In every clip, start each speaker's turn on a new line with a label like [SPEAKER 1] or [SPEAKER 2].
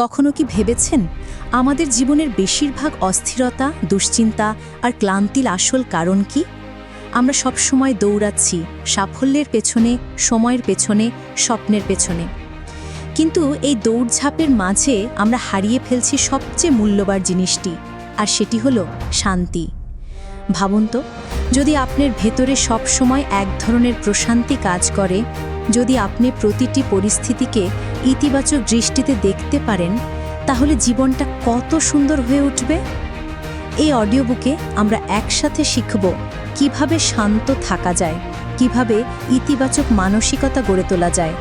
[SPEAKER 1] কখনো কি ভেবেছেন? আমাদের জীবনের বেশিরভাগ অস্থিরতা, দুশ্চিন্তা আর ক্লান্তির আসল কারণ কি? আমরা সব সময় দৌড়াচ্ছি, সাফল্যের পেছনে, সময়ের পেছনে, স্বপ্নের পেছনে। কিন্তু এই দৌড়ঝাঁপের মাঝে আমরা হারিয়ে ফেলছি সবচেয়ে মূল্যবান জিনিসটি, আর সেটি হলো শান্তি। ভাবুন তো, যদি আপনার ভেতরে সব সময় এক ধরনের প্রশান্তি কাজ করে, যদি আপনি প্রতিটি পরিস্থিতিকে ইতিবাচক দৃষ্টিতে দেখতে পারেন, তাহলে জীবনটা কত সুন্দর হয়ে উঠবে? এই অডিও বুকে আমরা একসাথে শিখব কীভাবে শান্ত থাকা যায়, কীভাবে ইতিবাচক মানসিকতা গড়ে তোলা যায়,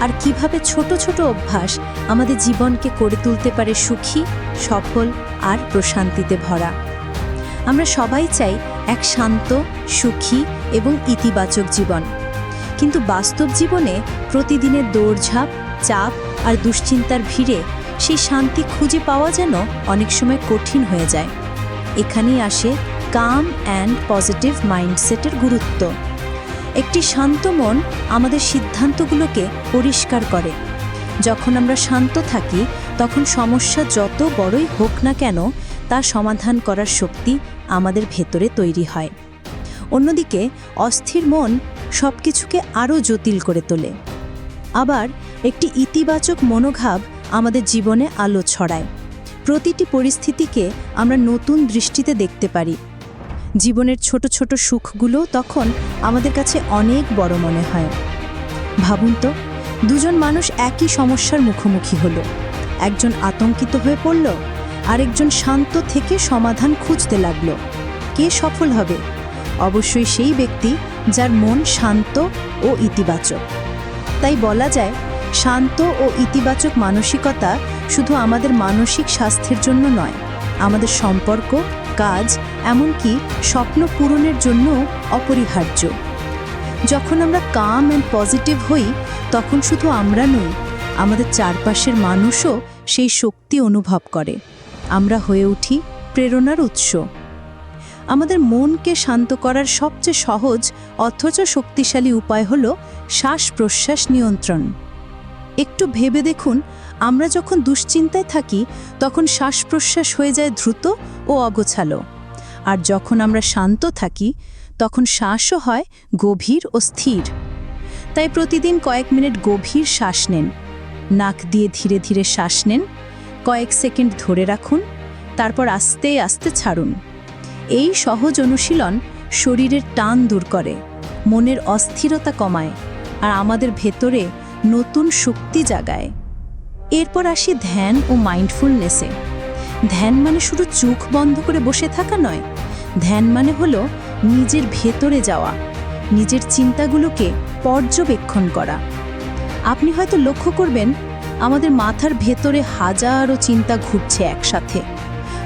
[SPEAKER 1] আর কীভাবে ছোট ছোট অভ্যাস আমাদের জীবনকে করে তুলতে পারে সুখী, সফল আর প্রশান্তিতে ভরা। আমরা সবাই চাই এক শান্ত, সুখী এবং ইতিবাচক জীবন। কিন্তু বাস্তব জীবনে প্রতিদিনের দৌড়ঝাঁপ চাপ আর দুশ্চিন্তার ভিড়ে সেই শান্তি খুঁজে পাওয়া যেন অনেক সময় কঠিন হয়ে যায়। এখানেই আসে কাম অ্যান্ড পজিটিভ মাইন্ডসেটের গুরুত্ব। একটি শান্ত মন আমাদের সিদ্ধান্তগুলোকে পরিষ্কার করে। যখন আমরা শান্ত থাকি, তখন সমস্যা যত বড়ই হোক না কেন তা সমাধান করার শক্তি আমাদের ভেতরে তৈরি হয়। অন্যদিকে, অস্থির মন সব কিছুকে আরও জটিল করে তোলে। আবার একটি ইতিবাচক মনোভাব আমাদের জীবনে আলো ছড়ায়। প্রতিটি পরিস্থিতিকে আমরা নতুন দৃষ্টিতে দেখতে পারি। জীবনের ছোট ছোট সুখগুলো তখন আমাদের কাছে অনেক বড় মনে হয়। ভাবুন তো, দুজন মানুষ একই সমস্যার মুখোমুখি হলো। একজন আতঙ্কিত হয়ে পড়ল, আরেকজন শান্ত থেকে সমাধান খুঁজতে লাগল। কে সফল হবে? অবশ্যই সেই ব্যক্তি যার মন শান্ত ও ইতিবাচক। তাই বলা যায় শান্ত ও ইতিবাচক মানসিকতা শুধু আমাদের মানসিক স্বাস্থ্যের জন্য নয়, আমাদের সম্পর্ক, কাজ, এমনকি স্বপ্ন পূরণের জন্য অপরিহার্য। যখন আমরা কাম অ্যান্ড পজিটিভ হই, তখন শুধু আমরা নই, আমাদের চারপাশের মানুষও সেই শক্তি অনুভব করে। আমরা হয়ে উঠি প্রেরণার উৎস। আমাদের মনকে শান্ত করার সবচেয়ে সহজ, অথচ শক্তিশালী উপায় হল শ্বাস প্রশ্বাস নিয়ন্ত্রণ। একটু ভেবে দেখুন, আমরা যখন দুশ্চিন্তায় থাকি, তখন শ্বাস প্রশ্বাস হয়ে যায় দ্রুত ও অগোছালো। আর যখন আমরা শান্ত থাকি, তখন শ্বাসও হয় গভীর ও স্থির। তাই প্রতিদিন কয়েক মিনিট গভীর শ্বাস নেন। নাক দিয়ে ধীরে ধীরে শ্বাস নেন, কয়েক সেকেন্ড ধরে রাখুন, তারপর আস্তে আস্তে ছাড়ুন। এই সহজ অনুশীলন শরীরের টান দূর করে, মনের অস্থিরতা কমায়, আর আমাদের ভেতরে নতুন শক্তি জাগায়। এরপর আসি ধ্যান ও মাইন্ডফুলনেসে। ধ্যান মানে শুধু চোখ বন্ধ করে বসে থাকা নয়। ধ্যান মানে হলো নিজের ভেতরে যাওয়া, নিজের চিন্তাগুলোকে পর্যবেক্ষণ করা। আপনি হয়তো লক্ষ্য করবেন, আমাদের মাথার ভেতরে হাজারো চিন্তা ঘুরছে একসাথে।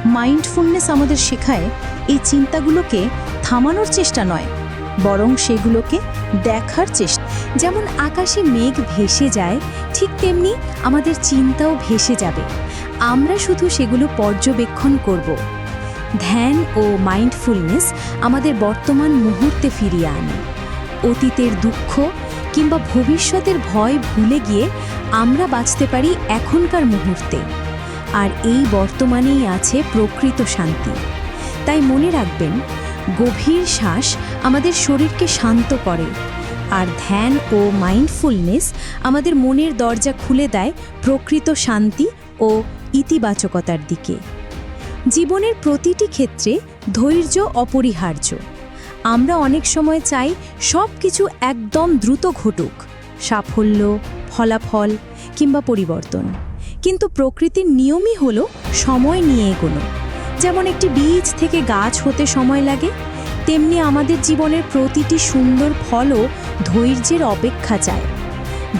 [SPEAKER 1] মাইন্ডফুলনেস আমাদের শেখায় এই চিন্তাগুলোকে থামানোর চেষ্টা নয়, বরং সেগুলোকে দেখার চেষ্টা।
[SPEAKER 2] যেমন আকাশে মেঘ ভেসে যায়, ঠিক তেমনি আমাদের চিন্তাও ভেসে যাবে। আমরা শুধু সেগুলো পর্যবেক্ষণ করব। ধ্যান ও মাইন্ডফুলনেস আমাদের বর্তমান মুহূর্তে ফিরিয়ে আনে। অতীতের দুঃখ কিংবা ভবিষ্যতের ভয় ভুলে গিয়ে আমরা বাঁচতে পারি এখনকার মুহূর্তে। আর এই বর্তমানেই আছে প্রকৃত শান্তি। তাই মনে রাখবেন, গভীর শ্বাস আমাদের শরীরকে শান্ত করে। আর ধ্যান ও মাইন্ডফুলনেস আমাদের মনের দরজা খুলে দেয় প্রকৃত শান্তি ও ইতিবাচকতার দিকে। জীবনের প্রতিটি ক্ষেত্রে ধৈর্য অপরিহার্য। আমরা অনেক সময় চাই সব কিছু একদম দ্রুত ঘটুক, সাফল্য, ফলাফল কিংবা পরিবর্তন। কিন্তু প্রকৃতির নিয়মই হলো সময় নিয়ে এগোনো। যেমন একটি বীজ থেকে গাছ হতে সময় লাগে, তেমনি আমাদের জীবনের প্রতিটি সুন্দর ফলও ধৈর্যের অপেক্ষা চায়।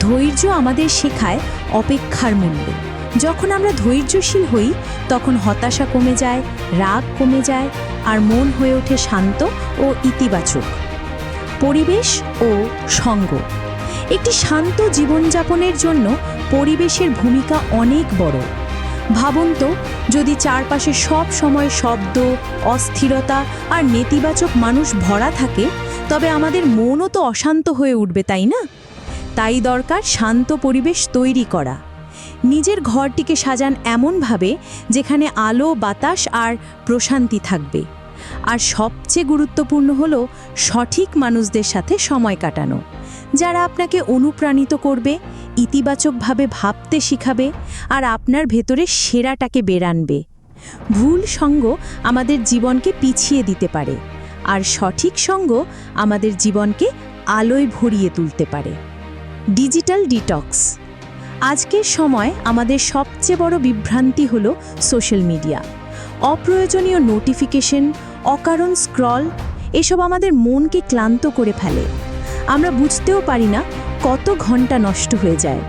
[SPEAKER 2] ধৈর্য আমাদের শেখায় অপেক্ষার মূল্য। যখন আমরা ধৈর্যশীল হই, তখন হতাশা কমে যায়, রাগ কমে যায়, আর মন হয়ে ওঠে শান্ত ও ইতিবাচক। পরিবেশ ও সঙ্গ। একটি শান্ত জীবনযাপনের জন্য পরিবেশের ভূমিকা অনেক বড়। ভাবুন তো, যদি চারপাশে সব সময় শব্দ, অস্থিরতা আর নেতিবাচক মানুষ ভরা থাকে, তবে আমাদের মনও তো অশান্ত হয়ে উঠবে, তাই না? তাই দরকার শান্ত পরিবেশ তৈরি করা। নিজের ঘরটিকে সাজান এমনভাবে যেখানে আলো, বাতাস আর প্রশান্তি থাকবে। আর সবচেয়ে গুরুত্বপূর্ণ হলো সঠিক মানুষদের সাথে সময় কাটানো, যারা আপনাকে অনুপ্রাণিত করবে ইতিবাচকভাবে ভাবতে শিখাবে আর আপনার ভেতরে সেরাটাকে বেরানবে ভুল সঙ্গ আমাদের জীবনকে পিছিয়ে দিতে পারে আর সঠিক সঙ্গ আমাদের জীবনকে আলোয় ভরিয়ে তুলতে পারে। Digital detox. আজকের সময় আমাদের সবচেয়ে বড় বিভ্রান্তি হল সোশ্যাল মিডিয়া। অপ্রয়োজনীয় নোটিফিকেশন, অকারণ স্ক্রল, এসব আমাদের মনকে ক্লান্ত করে ফেলে। আমরা বুঝতেও পারি না কত ঘণ্টা নষ্ট হয়ে যায়।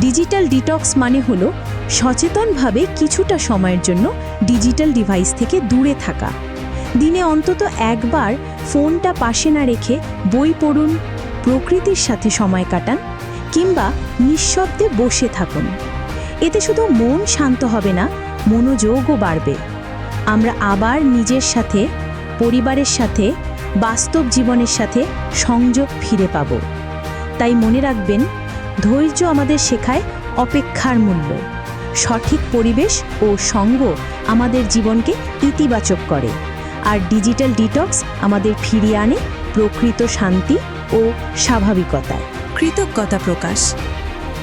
[SPEAKER 2] ডিজিটাল ডিটক্স মানে হলো সচেতনভাবে কিছুটা সময়ের জন্য ডিজিটাল ডিভাইস থেকে দূরে থাকা। দিনে অন্তত একবার ফোনটা পাশে না রেখে বই পড়ুন, প্রকৃতির সাথে সময় কাটান কিংবা নিঃশব্দে বসে থাকুন। এতে শুধু মন শান্ত হবে না, মনোযোগও বাড়বে। আমরা আবার নিজের সাথে, পরিবারের সাথে, বাস্তব জীবনের সাথে সংযোগ ফিরে পাব। তাই মনে রাখবেন, ধৈর্য আমাদের শেখায় অপেক্ষার মূল্য। সঠিক পরিবেশ ও সঙ্গ আমাদের জীবনকে ইতিবাচক করে। আর ডিজিটাল ডিটক্স আমাদের ফিরিয়ে আনে প্রকৃত শান্তি ও স্বাভাবিকতায়।
[SPEAKER 1] কৃতজ্ঞতা প্রকাশ।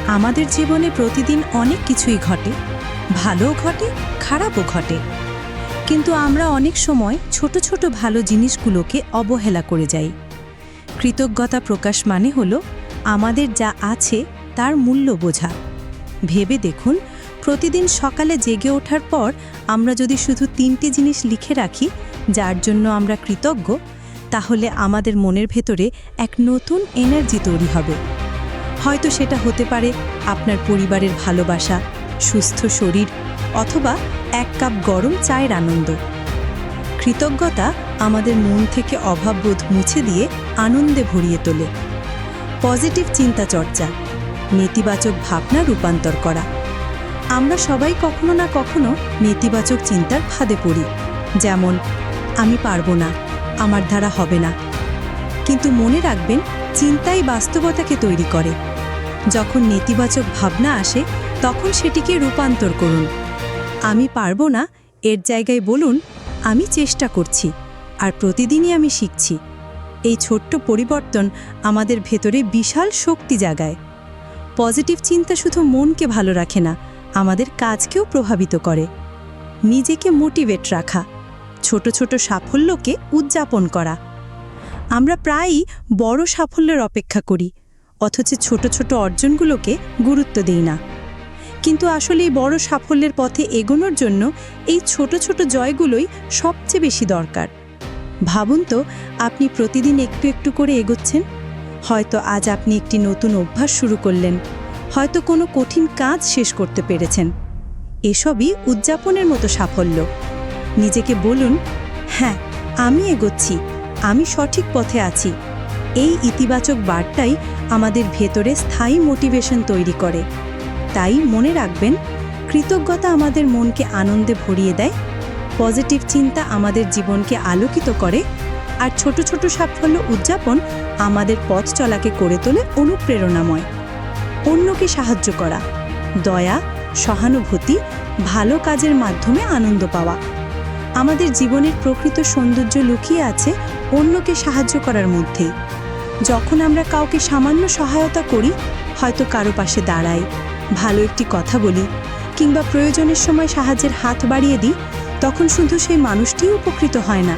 [SPEAKER 1] আমাদের জীবনে প্রতিদিন অনেক কিছুই ঘটে। ভালোও ঘটে, খারাপও ঘটে। কিন্তু আমরা অনেক সময় ছোট ছোট ভালো জিনিসগুলোকে অবহেলা করে যাই। কৃতজ্ঞতা প্রকাশ মানে হলো আমাদের যা আছে তার মূল্য বোঝা। ভেবে দেখুন, প্রতিদিন সকালে জেগে ওঠার পর আমরা যদি শুধু তিনটি জিনিস লিখে রাখি, যার জন্য আমরা কৃতজ্ঞ, তাহলে আমাদের মনের ভেতরে এক নতুন এনার্জি তৈরি হবে। হয়তো সেটা হতে পারে আপনার পরিবারের ভালোবাসা, সুস্থ শরীর, অথবা এক কাপ গরম চায়ের আনন্দ। কৃতজ্ঞতা আমাদের মন থেকে অভাববোধ মুছে দিয়ে আনন্দে ভরিয়ে তোলে। পজিটিভ চিন্তা চর্চা, নেতিবাচক ভাবনা রূপান্তর করা। আমরা সবাই কখনো না কখনো নেতিবাচক চিন্তার ফাঁদে পড়ি, যেমন, আমি পারব না, আমার দ্বারা হবে না। কিন্তু মনে রাখবেন, চিন্তাই বাস্তবতাকে তৈরি করে। যখন নেতিবাচক ভাবনা আসে, তখন সেটিকে রূপান্তর করুন। আমি পারব না, এর জায়গায় বলুন, আমি চেষ্টা করছি, আর প্রতিদিনই আমি শিখছি। এই ছোট্ট পরিবর্তন আমাদের ভেতরে বিশাল শক্তি জাগায়। পজিটিভ চিন্তা শুধু মনকে ভালো রাখে না, আমাদের কাজকেও প্রভাবিত করে। নিজেকে মোটিভেট রাখা, ছোট ছোট সাফল্যকে উদযাপন করা। আমরা প্রায়ই বড় সাফল্যের অপেক্ষা করি, অথচ ছোট ছোট অর্জনগুলোকে গুরুত্ব দেই না। কিন্তু আসলে এই বড় সাফল্যের পথে এগোনোর জন্য এই ছোট ছোট জয়গুলোই সবচেয়ে বেশি দরকার। ভাবুন তো, আপনি প্রতিদিন একটু একটু করে এগোচ্ছেন? হয়তো আজ আপনি একটি নতুন অভ্যাস শুরু করলেন। হয়তো কোনো কঠিন কাজ শেষ করতে পেরেছেন। এসবই উদযাপনের মতো সাফল্য। নিজেকে বলুন হ্যাঁ আমি এগোচ্ছি, আমি সঠিক পথে আছি। এই ইতিবাচক বার্তাই আমাদের ভেতরে স্থায়ী মোটিভেশন তৈরি করে। তাই মনে রাখবেন, কৃতজ্ঞতা আমাদের মনকে আনন্দে ভরিয়ে দেয়। পজিটিভ চিন্তা আমাদের জীবনকে আলোকিত করে আর ছোট ছোট সাফল্য উদযাপন আমাদের পথ চলাকে করে তোলে অনুপ্রেরণাময়। অন্যকে সাহায্য করা, দয়া, সহানুভূতি, ভালো কাজের মাধ্যমে আনন্দ পাওয়া। আমাদের জীবনের প্রকৃত সৌন্দর্য লুকিয়ে আছে অন্যকে সাহায্য করার মধ্যেই যখন আমরা কাউকে সামান্য সহায়তা করি, হয়তো কারও পাশে দাঁড়াই, ভালো একটি কথা বলি, কিংবা প্রয়োজনের সময় সাহায্যের হাত বাড়িয়ে দিই তখন শুধু সেই মানুষটিই উপকৃত হয় না,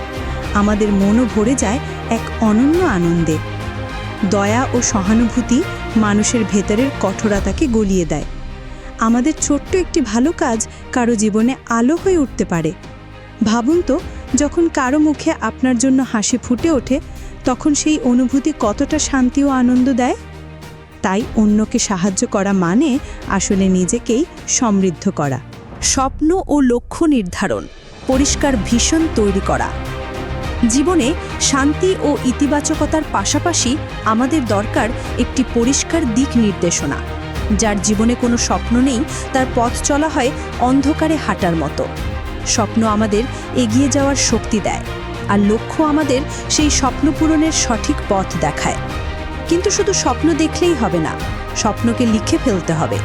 [SPEAKER 1] আমাদের মনও ভরে যায় এক অনন্য আনন্দে। দয়া ও সহানুভূতি মানুষের ভেতরের কঠোরতাকে গলিয়ে দেয়। আমাদের ছোট্ট একটি ভালো কাজ কারও জীবনে আলো হয়ে উঠতে পারে। ভাবুন তো, যখন কারও মুখে আপনার জন্য হাসি ফুটে ওঠে, তখন সেই অনুভূতি কতটা শান্তি ও আনন্দ দেয়? তাই অন্যকে সাহায্য করা মানে আসলে নিজেকেই সমৃদ্ধ করা। স্বপ্ন ও লক্ষ্য নির্ধারণ, পরিষ্কার ভীষণ তৈরি করা। জীবনে শান্তি ও ইতিবাচকতার পাশাপাশি আমাদের দরকার একটি পরিষ্কার দিক নির্দেশনা, যার জীবনে কোনো স্বপ্ন নেই, তার পথ চলা হয় অন্ধকারে হাঁটার মতো। স্বপ্ন আমাদের এগিয়ে যাওয়ার শক্তি দেয়, আর লক্ষ্য আমাদের সেই স্বপ্ন পূরণের সঠিক পথ দেখায়।
[SPEAKER 2] কিন্তু শুধু স্বপ্ন দেখলেই হবে না, স্বপ্নকে লিখে ফেলতে হবে।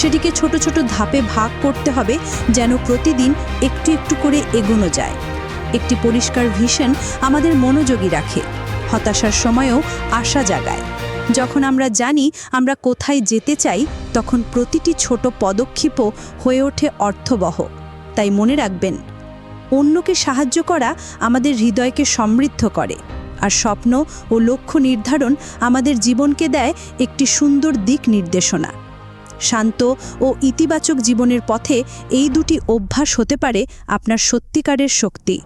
[SPEAKER 2] সেটিকে ছোট ছোট ধাপে ভাগ করতে হবে যেন প্রতিদিন একটু একটু করে এগোনো যায়। একটি পরিষ্কার ভিশন আমাদের মনোযোগী রাখে, হতাশার সময়েও আশা জাগায়। যখন আমরা জানি আমরা কোথায় যেতে চাই, তখন প্রতিটি ছোট পদক্ষেপও হয়ে ওঠে অর্থবহ। তাই মনে রাখবেন, অন্যকে সাহায্য করা আমাদের হৃদয়কে সমৃদ্ধ করে। আর স্বপ্ন ও লক্ষ্য নির্ধারণ আমাদের জীবনকে দেয় একটি সুন্দর দিক নির্দেশনা। শান্ত ও ইতিবাচক জীবনের পথে এই দুটি অভ্যাস হতে পারে আপনার সত্যিকারের শক্তি।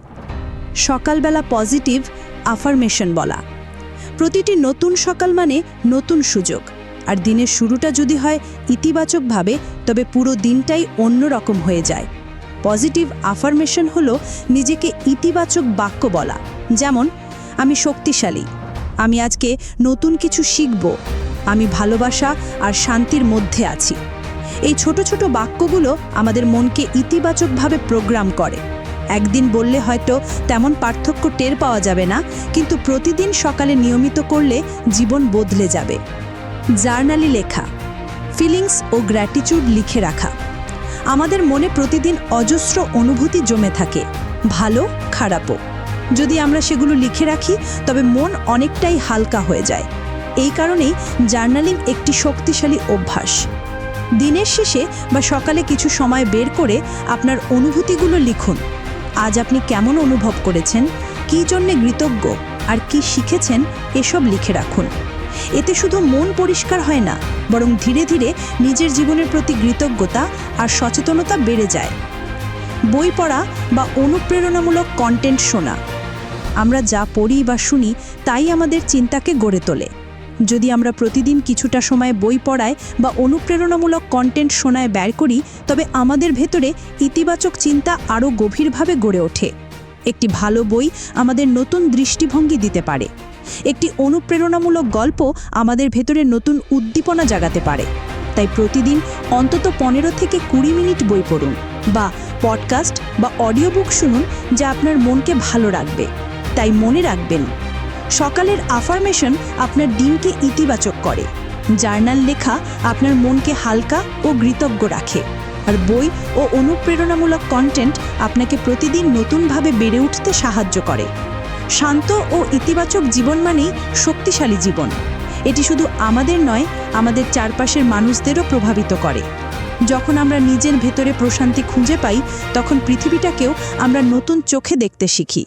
[SPEAKER 2] সকালবেলা পজিটিভ আফার্মেশন বলা। প্রতিটি নতুন সকাল মানে নতুন সুযোগ। আর দিনের শুরুটা যদি হয় ইতিবাচকভাবে, তবে পুরো দিনটাই অন্যরকম হয়ে যায়। পজিটিভ আফার্মেশন হলো নিজেকে ইতিবাচক বাক্য বলা, যেমন আমি শক্তিশালী। আমি আজকে নতুন কিছু শিখব। আমি ভালোবাসা আর শান্তির মধ্যে আছি। এই ছোট ছোট বাক্যগুলো আমাদের মনকে ইতিবাচকভাবে প্রোগ্রাম করে। একদিন বললে হয়তো তেমন পার্থক্য টের পাওয়া যাবে না, কিন্তু প্রতিদিন সকালে নিয়মিত করলে জীবন বদলে যাবে। জার্নালি লেখা, ফিলিংস ও গ্র্যাটিচিউড লিখে রাখা। আমাদের মনে প্রতিদিন অজস্র অনুভূতি জমে থাকে, ভালো, খারাপও। যদি আমরা সেগুলো লিখে রাখি, তবে মন অনেকটাই হালকা হয়ে যায়। এই কারণেই জার্নালিং একটি শক্তিশালী অভ্যাস। দিনের শেষে বা সকালে কিছু সময় বের করে আপনার অনুভূতিগুলো লিখুন। আজ আপনি কেমন অনুভব করেছেন? কী জন্যে কৃতজ্ঞ? আর কি শিখেছেন? এসব লিখে রাখুন। এতে শুধু মন পরিষ্কার হয় না, বরং ধীরে ধীরে নিজের জীবনের প্রতি কৃতজ্ঞতা আর সচেতনতা বেড়ে যায়। বই পড়া বা অনুপ্রেরণামূলক কন্টেন্ট শোনা আমরা যা পড়ি বা শুনি তাই আমাদের চিন্তাকে গড়ে তোলে। যদি আমরা প্রতিদিন কিছুটা সময় বই পড়ায় বা অনুপ্রেরণামূলক কন্টেন্ট শোনায় ব্যয় করি, তবে আমাদের ভেতরে ইতিবাচক চিন্তা আরও গভীরভাবে গড়ে ওঠে। একটি ভালো বই আমাদের নতুন দৃষ্টিভঙ্গি দিতে পারে। একটি অনুপ্রেরণামূলক গল্প আমাদের ভেতরে নতুন উদ্দীপনা জাগাতে পারে। তাই প্রতিদিন অন্তত পনেরো থেকে কুড়ি মিনিট বই পড়ুন বা পডকাস্ট বা অডিও বুক শুনুন যা আপনার মনকে ভালো রাখবে। তাই মনে রাখবেন, সকালের আফার্মেশন আপনার দিনকে ইতিবাচক করে। জার্নাল লেখা আপনার মনকে হালকা ও কৃতজ্ঞ রাখে। আর বই ও অনুপ্রেরণামূলক কন্টেন্ট আপনাকে প্রতিদিন নতুনভাবে বেড়ে উঠতে সাহায্য করে। শান্ত ও ইতিবাচক জীবন মানেই শক্তিশালী জীবন। এটি শুধু আমাদের নয়, আমাদের চারপাশের মানুষদেরও প্রভাবিত করে। যখন আমরা নিজের ভেতরে প্রশান্তি খুঁজে পাই, তখন পৃথিবীটাকেও আমরা নতুন চোখে দেখতে শিখি।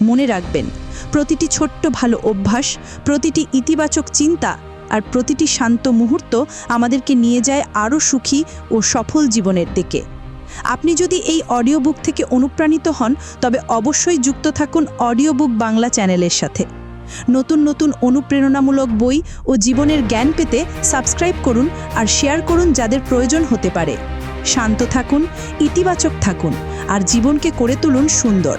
[SPEAKER 2] মনে রাখবেন, প্রতিটি ছোট্ট ভালো অভ্যাস, প্রতিটি ইতিবাচক চিন্তা আর প্রতিটি শান্ত মুহূর্ত আমাদেরকে নিয়ে যায় আরও সুখী ও সফল জীবনের দিকে। আপনি যদি এই অডিও বুক থেকে অনুপ্রাণিত হন, তবে অবশ্যই যুক্ত থাকুন অডিও বুক বাংলা চ্যানেলের সাথে। নতুন নতুন অনুপ্রেরণামূলক বই ও জীবনের জ্ঞান পেতে সাবস্ক্রাইব করুন আর শেয়ার করুন যাদের প্রয়োজন হতে পারে। শান্ত থাকুন, ইতিবাচক থাকুন আর জীবনকে করে তুলুন সুন্দর।